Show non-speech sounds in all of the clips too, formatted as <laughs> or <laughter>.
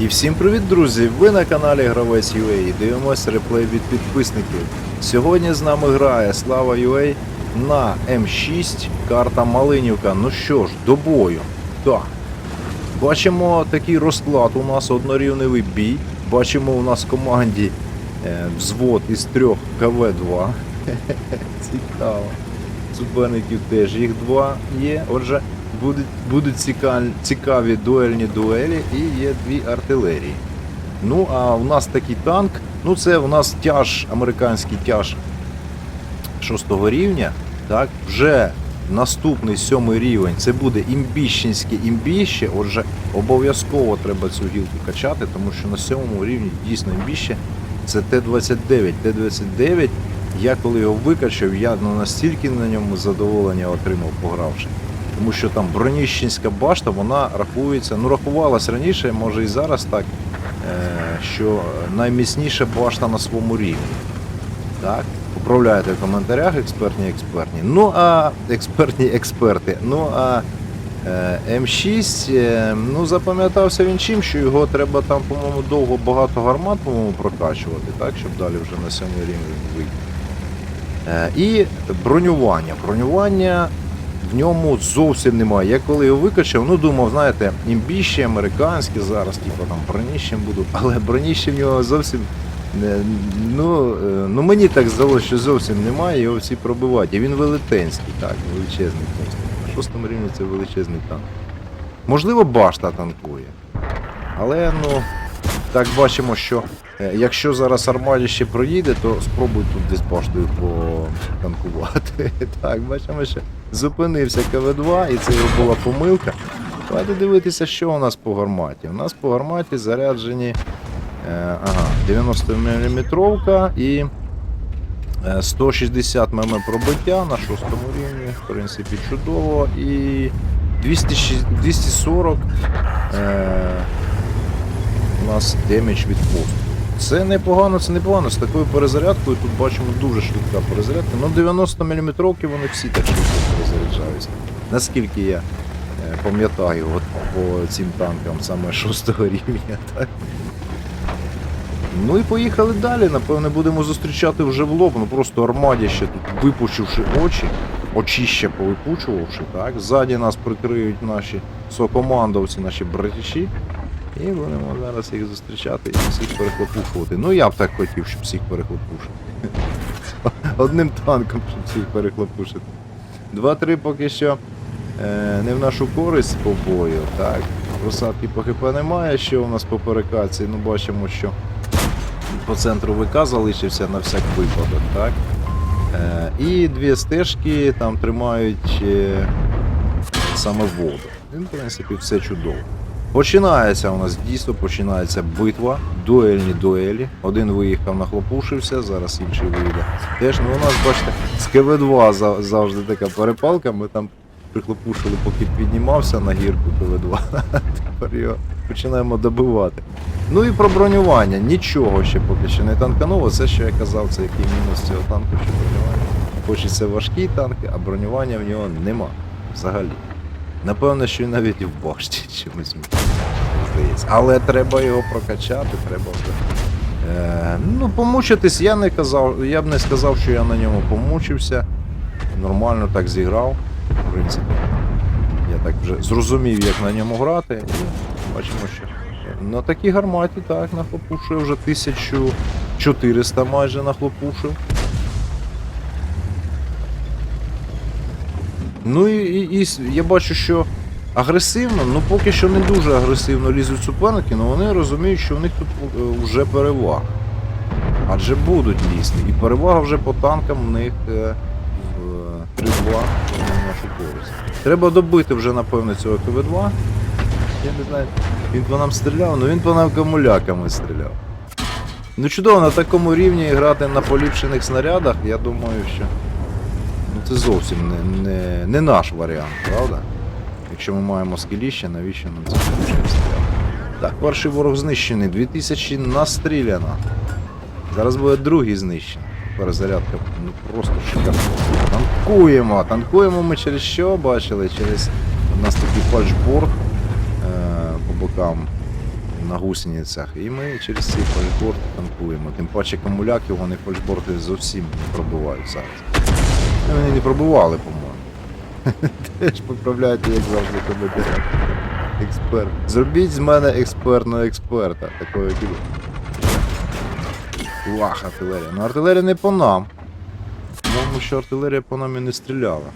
І всім привіт, друзі! Ви на каналі Гравець UA і дивимося реплей від підписників. Сьогодні з нами грає Слава UA на М6, карта Малинівка. Ну що ж, до бою. Так. Бачимо такий розклад. У нас однорівневий бій. Бачимо у нас в команді е, взвод із трьох КВ-2. <laughs> Цікаво. Суперників теж їх два є. Отже, будуть, будуть цікаві, дуельні дуелі і є дві артилерії. Ну, а у нас такий танк. Ну, це у нас тяж, американський тяж шостого рівня. Так, вже наступний сьомий рівень це буде імбіщенське імбіще. Отже, обов'язково треба цю гілку качати, тому що на сьомому рівні дійсно імбіще це Т-29. Т-29, я коли його викачав, я настільки на ньому задоволення отримав, погравши. Тому що там броніщенська башта, вона рахується, ну рахувалась раніше, може і зараз так, е, що найміцніша башта на своєму рівні. Так, поправляйте в коментарях, експертні експертні. Ну а експертні експерти. Ну а е, М6, е, ну запам'ятався він чим, що його треба там, по-моєму, довго багато гармат, по-моєму, прокачувати, так, щоб далі вже на сьомий рівень вийти. І бронювання. Бронювання в ньому зовсім немає. Я коли його викачав, ну думав, знаєте, імбіще американське зараз, типу там броніщем буду, але броніще в нього зовсім ну, е, ну мені так здалося, що зовсім немає, його всі пробивають. І він велетенський, так, величезний просто. На шостому рівні це величезний танк. Можливо, башта танкує. Але ну, так бачимо, що е, якщо зараз армаді ще проїде, то спробуй тут десь баштою потанкувати. <laughs> Так, бачимо, що зупинився КВ-2 і це його була помилка. Давайте дивитися, що у нас по гарматі. У нас по гарматі заряджені е, ага, 90 мм і е, 160 мм пробиття на шостому рівні, в принципі, чудово. І 206 240 е, у нас демедж від посту. Це непогано, це непогано. З такою перезарядкою тут бачимо дуже швидка перезарядка. Ну 90 мм вони всі так швидко перезаряджаються. Наскільки я е, пам'ятаю от по цим танкам саме 6 рівня. Так? Ну і поїхали далі. Напевне, будемо зустрічати вже в лоб. Ну просто армаді ще тут випучивши очі, очіще повипучувавши, так. Ззаді нас прикриють наші сокомандовці, наші братіші. І будемо зараз їх зустрічати і всіх перехлопушувати. Ну я б так хотів, щоб всіх перехлопушити. <laughs> Одним танком, щоб всіх перехлопушити. Два-три поки що е, не в нашу користь по бою. Так. Просадки по ХП немає, що у нас по перекації. Ну бачимо, що по центру ВК залишився на всяк випадок. Так. Е, і дві стежки там тримають е, саме воду. І, в принципі, все чудово. Починається у нас дійсно починається битва, дуельні дуелі. Один виїхав, нахлопушився, зараз інший вийде. Теж ну у нас, бачите, з КВ-2 за- завжди така перепалка. Ми там прихлопушили, поки піднімався на гірку КВ-2. <laughs> Тепер його починаємо добивати. Ну і про бронювання. Нічого ще поки що не танкануло. Це що я казав, це який мінус цього танку, що бронювання. Хочеться важкі танки, а бронювання в нього нема. Взагалі. Напевно, що і навіть в башті чимось здається. Але треба його прокачати, треба вже. Е, ну, помучитись я не казав, я б не сказав, що я на ньому помучився. Нормально так зіграв, в принципі. Я так вже зрозумів, як на ньому грати. І бачимо, що на такій гарматі так нахлопушив вже 1400 майже нахлопушив. Ну і, і, і я бачу, що агресивно, ну поки що не дуже агресивно лізуть суперники, але вони розуміють, що в них тут е, вже перевага. Адже будуть лізти. І перевага вже по танкам в них е, в 3-2 на нашу користь. Треба добити вже, напевно, цього КВ-2. Я не знаю, він по нам стріляв, але він по нам камуляками стріляв. Ну чудово, на такому рівні грати на поліпшених снарядах, я думаю, що. Ну це зовсім не, не, не наш варіант, правда? Якщо ми маємо скеліще, навіщо нам це снаряд? Так, перший ворог знищений, 2000 настріляно. Зараз буде другий знищений. Перезарядка ну просто шикарно. Танкуємо! Танкуємо ми через що бачили? Через у нас такий фальшборд е, по бокам на гусеницях. І ми через цей фальшборд танкуємо. Тим паче камуляки, вони фальшборди зовсім не пробивають зараз. Вони не пробували, по-моєму. <laughs> Теж поправляйте, як завжди, коментарях. Експерт. Зробіть з мене експертного експерта. Такого як. Вах, артилерія. Ну артилерія не по нам. Тому що артилерія по нам і не стріляла.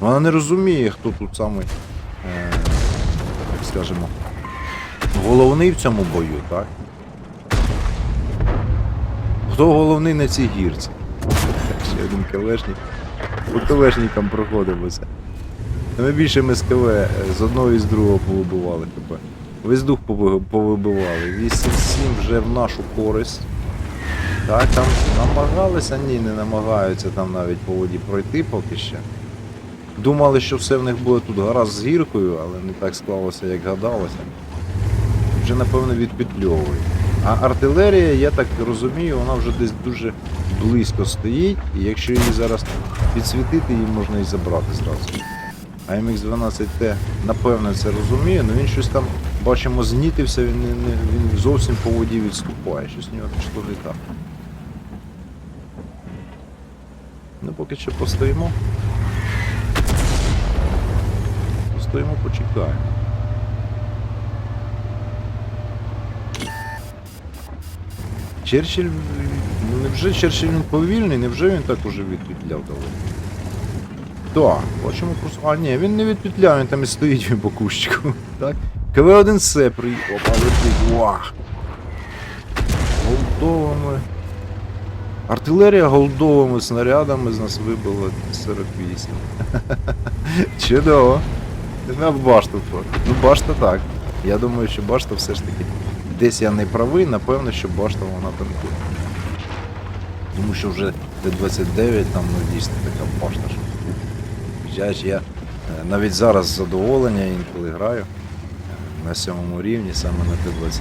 Вона не розуміє, хто тут самий, е, так скажемо, головний в цьому бою, так? Хто головний на цій гірці? <laughs> Ще один калешник. По проходимося. Ми більше ми з КВ е, з одного і з другого повибивали тебе. Весь дух повибивали. 8-7 вже в нашу користь. Так, там намагалися, ні, не намагаються там навіть по воді пройти поки ще. Думали, що все в них буде тут гаразд з гіркою, але не так склалося, як гадалося. Вже, напевно, відпетльовує. А артилерія, я так розумію, вона вже десь дуже близько стоїть, і якщо її зараз підсвітити, її можна і забрати зразу. А MX-12T, напевно, це розуміє, але він щось там, бачимо, знітився, він, не, не, він зовсім по воді відступає, щось в нього пішло не так. Ну, поки що постоїмо. Постоїмо, почекаємо. Черчилль. Ну невже Черчилль він повільний, невже він так уже відпетляв доволі? Так, бачимо просто. А, ні, він не відпетляв, він там і стоїть по кущику. <laughs> Так. КВ-1С приїхав. Опа, летить. Вах! Голдовими. Артилерія голдовими снарядами з нас вибила 48. <laughs> Чудово. На башту. то. Ну башта так. Я думаю, що башта все ж таки. Десь я не правий, напевно, що башта вона танкує. Тому що вже Т-29 там ну, дійсно така башта. що я е, навіть зараз задоволення інколи граю е, на сьомому рівні саме на Т-29.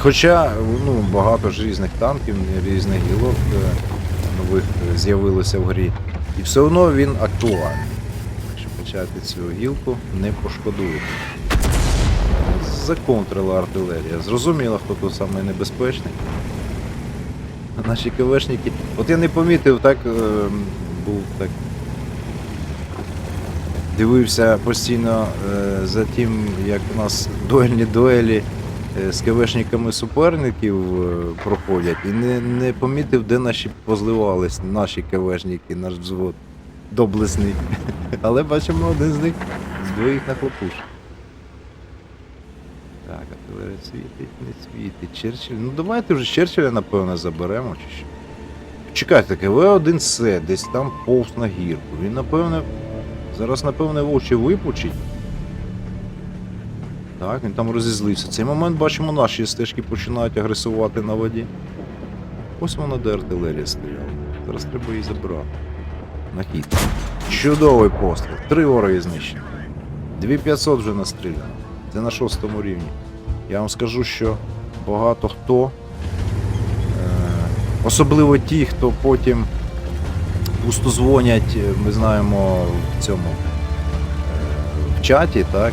Хоча ну, багато ж різних танків, різних гілок е, нових з'явилося в грі. І все одно він актуальний. Якщо цю гілку, не пошкодуєте. Законтрила артилерія. Зрозуміло, хто тут самий небезпечний. Наші КВшники. От я не помітив, так е, був так. Дивився постійно е, за тим, як у нас дуельні дуелі е, з КВшниками суперників е, проходять, і не, не помітив, де наші позливались, наші КВшники, наш взвод доблесний. Але бачимо один з них з двоїх на хлопуш. Так, артилерія світить, не світить. Черчилль. Ну давайте вже Черчилля, напевно, заберемо чи що. Чекайте, КВ-1С десь там повз на гірку. Він, напевне, зараз, напевне, очі випучить. Так, він там розізлився. Цей момент бачимо, наші стежки починають агресувати на воді. Ось вона де артилерія стояла. Зараз треба її забрати. На хід. Чудовий постріл. Три вороги знищені. 2500 вже настріляно. Це на шостому рівні. Я вам скажу, що багато хто, е, особливо ті, хто потім пустозвонять, е, ми знаємо в цьому е, в чаті, так?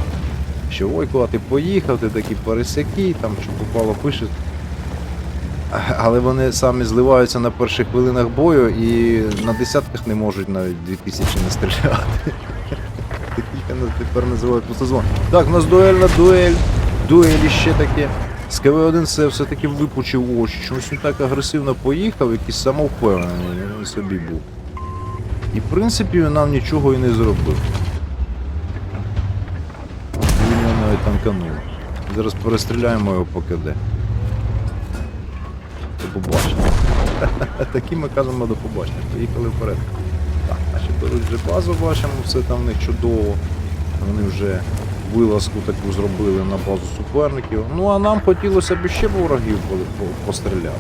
Що ой, куди ти поїхав, ти такий пересякий, там що попало пишуть. Але вони самі зливаються на перших хвилинах бою і на десятках не можуть навіть 2000 не стріляти. <laughs> Таких нас тепер називають пустозвон. Так, у нас дуельна дуель. Дуелі ще таке. З КВ-1 це все-таки випучив очі. Чомусь він так агресивно поїхав, якийсь самовпевнений він собі був. І в принципі він нам нічого і не зробив. Він мене навіть танканув. Зараз перестріляємо його по КД. Побачення. <laughs> Такі ми кажемо до побачення. Поїхали вперед. Так, наші беруть вже базу, бачимо, все там в них чудово. Вони вже вилазку таку зробили на базу суперників. Ну а нам хотілося б ще ворогів по- по- постріляти.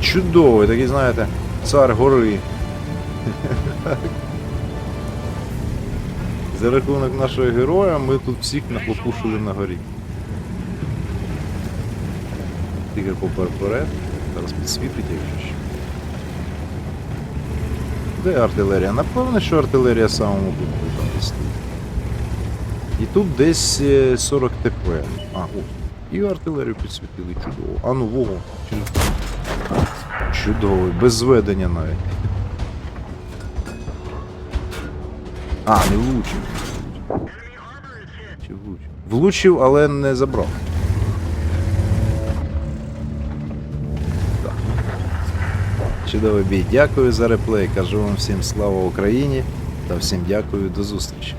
Чудовий, такий, знаєте, цар гори. <laughs> За рахунок нашого героя ми тут всіх нахлопушили на горі. Тигр попер вперед. Зараз підсвітить, якщо що. Де артилерія? Напевно, що артилерія самому будку там стоїть. І тут десь е, 40 ТП. А, о. І артилерію підсвітили чудово. А ну. Чудово. Чудовий, без зведення навіть. А, не влучив. Чи влучив? Влучив, але не забрав. Чудовий бій. Дякую за реплей. Кажу вам всім слава Україні та всім дякую до зустрічі.